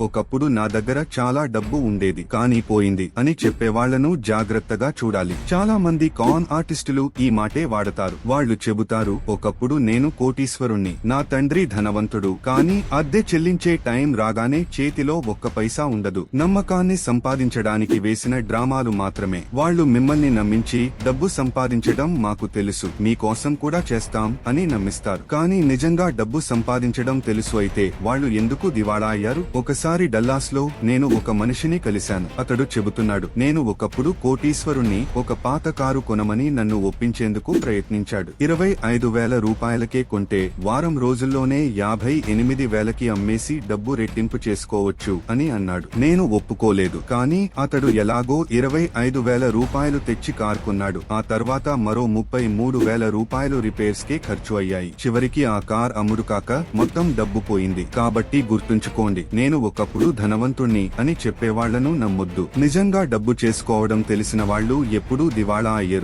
ఒకప్పుడు నా దగ్గర చాలా డబ్బు ఉండేది కానీ పోయింది అని చెప్పేవాళ్ళను జాగ్రత్తగా చూడాలి. చాలా మంది కాన్ ఆర్టిస్టులు ఈ మాటే వాడతారు. వాళ్ళు చెబుతారు ఒకప్పుడు నేను కోటీశ్వరుణ్ణి నా తండ్రి ధనవంతుడు కానీ అద్దె చెల్లించే టైం రాగానే చేతిలో ఒక్క పైసా ఉండదు. నమ్మకాన్ని సంపాదించడానికి వేసిన డ్రామాలు మాత్రమే. వాళ్ళు మిమ్మల్ని నమ్మించి డబ్బు సంపాదించడం మాకు తెలుసు. మీకోసం కూడా చేస్తాం అని నమ్మిస్తారు. కానీ నిజంగా డబ్బు సంపాదించడం తెలుసు అయితే వాళ్ళు ఎందుకు దివాళా అయ్యారు? ఒకసారి డల్లాస్లో నేను ఒక మనిషిని కలిశాను. అతడు చెబుతున్నాడు నేను ఒకప్పుడు కోటీశ్వరుణ్ణి ఒక పాత కారు కొనమని నన్ను ఒప్పించేందుకు ప్రయత్నించాడు. ఇరవై ఐదు వేల రూపాయలకే కొంటే వారం రోజుల్లోనే యాభై ఎనిమిది వేలకి అమ్మేసి డబ్బు రెట్టింపు చేసుకోవచ్చు అని అన్నాడు. నేను ఒప్పుకోలేదు కానీ అతడు ఎలాగో ఇరవై ఐదు వేల రూపాయలు తెచ్చి కారు కొన్నాడు. ఆ తర్వాత మరో ముప్పై మూడు వేల రూపాయలు రిపేర్స్ కే ఖర్చు అయ్యాయి. చివరికి ఆ కార్ అమ్ముడు కాక మొత్తం డబ్బు పోయింది. కాబట్టి గుర్తుంచుకోండి నేను ఒకప్పుడు ధనవంతుణ్ణి అని చెప్పేవాళ్ళను నమ్మొద్దు. నిజంగా డబ్బు చేసుకోవడం తెలిసిన వాళ్ళు ఎప్పుడూ దివాళా అయ్యరు.